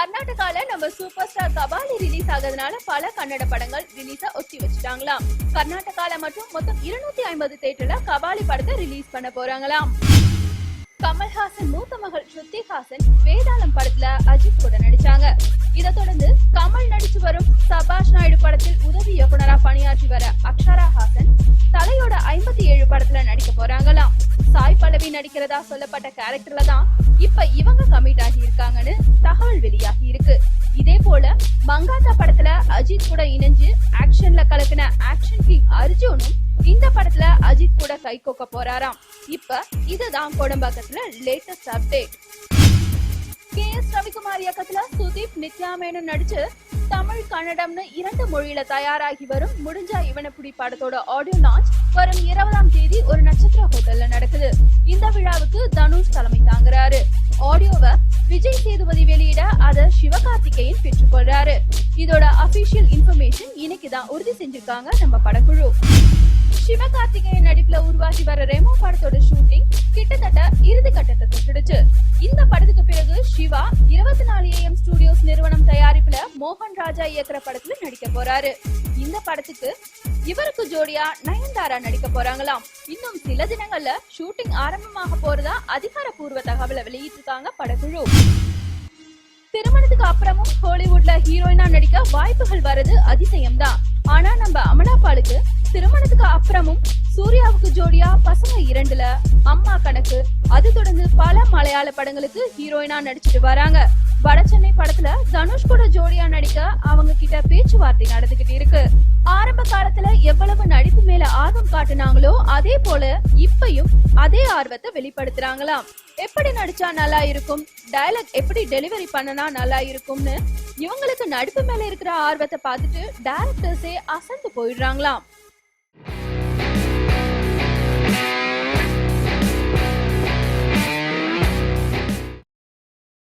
கர்நாடகால நம்ம super star Kabali release ஆகிறதுனால பல கன்னட படங்கள் ரிலீஸ ஒத்தி வச்சுட்டாங்களாம். கர்நாடகால மட்டும் மொத்தம் இருநூத்தி ஐம்பது தேட்டர்ல கபாலி படத்தை ரிலீஸ் பண்ண போறாங்களாம். கமல்ஹாசன் மூத்த மகள் ஸ்ருதி ஹாசன் வேதாளம் படத்துல அஜித் கூட நடிச்சாங்க. இதை தொடர்ந்து கமல் நடிச்சு வரும் சபாஷ் நாயுடு படத்தில் உதவி இயக்குனரா பணியாற்றி வர நடிக்கிறதா சொல்லப்பட்ட கேரக்டர்ல தான் இப்ப இவங்க கமிட் ஆகி இருக்காங்கன்னு தகவல் வெளியாகி இருக்கு. இதே போல மங்காத்தா படத்துல அஜித் கூட இணைஞ்சு ஆக்ஷன்ல கலக்கின ஆக்ஷன் கிங் அர்ஜுனும் இந்த படத்துல அஜித் கூட கை கோக்க போறாராம். இப்ப இதுதான் கோடம்பாக்கத்துல latest update K S Ravikumar இயக்கத்துல சுதீப் நித்யா மேனன் நடிச்சு தமிழ் கன்னடம்னு இரண்டு மொழியில தயாராகி வரும் முடிஞ்சா இவனப்புடி படத்தோட ஆடியோ லான்ச் வரும் இருபதாம் தேதி ஒரு நட்சத்திர ஹோட்டல்ல நடக்குது. இந்த விழாவுக்கு தனுஷ் தலைமை தாங்குறாரு. ஆடியோவை விஜய் சேதுபதி வெளியிட அத சிவகார்த்திகேயன் பெற்றுக்கொள்றாரு இதோட அபிஷியல் இன்ஃபர்மேஷன் இன்னைக்கு தான் உறுதி செஞ்சிருக்காங்க நம்ம படக்குழு. சிவகார்த்திகேயன் நடிப்புல உருவாகி வர ரெமோ படத்தோட ஷூட்டிங் கிட்டத்தட்ட இறுதி கட்டத்தை தொட்டுடுச்சு. இந்த படத்தை மோகன் ராஜா இயக்குற படத்துல நடிக்க போறாரு. இந்த படத்துக்கு இவருக்கு ஜோடியா நயன்தாரா நடிக்க போறாங்களாம். இன்னும் சில தினங்கள்ல ஷூட்டிங் ஆரம்பமாக போறதா அதிகாரப்பூர்வ தகவலை வெளியிட்டிருக்காங்க படக்குழு. திருமணத்துக்கு அப்புறமும் ஹாலிவுட்ல ஹீரோயினா நடிக்க வாய்ப்புகள் வர்றது அதிசயம்தான். ஆனா நம்ம அமலாபாலுக்கு திருமணத்துக்கு அப்புறமும் சூர்யாவுக்கு ஜோடியா பசங்க இரண்டுல அம்மா கணக்கு. அது தொடர்ந்து பல மலையாள படங்களுக்கு ஹீரோயினா நடிச்சிட்டு வராங்க. வடசென்னை படத்துல தனுஷ் கூட ஜோடியா நடிக்க அவங்க கிட்ட பேச்சுவார்த்தை நடந்துகிட்டு இருக்கு. ஆரம்ப காலத்துல எவ்வளவு நடிப்பு மேல ஆர்வம் காட்டுனாங்களோ அதே போல இப்பயும் அதே ஆர்வத்தை வெளிப்படுத்துறாங்களாம். எப்படி நடிச்சா நல்லா இருக்கும்? டயலாக் எப்படி டெலிவரி பண்ணனா நல்லா இருக்கும்னு இவங்களுக்கு நடிப்பு மேல இருக்கிற ஆர்வத்தை பார்த்துட்டு டைரக்டர்ஸே அசந்து போயிடுறாங்களாம்.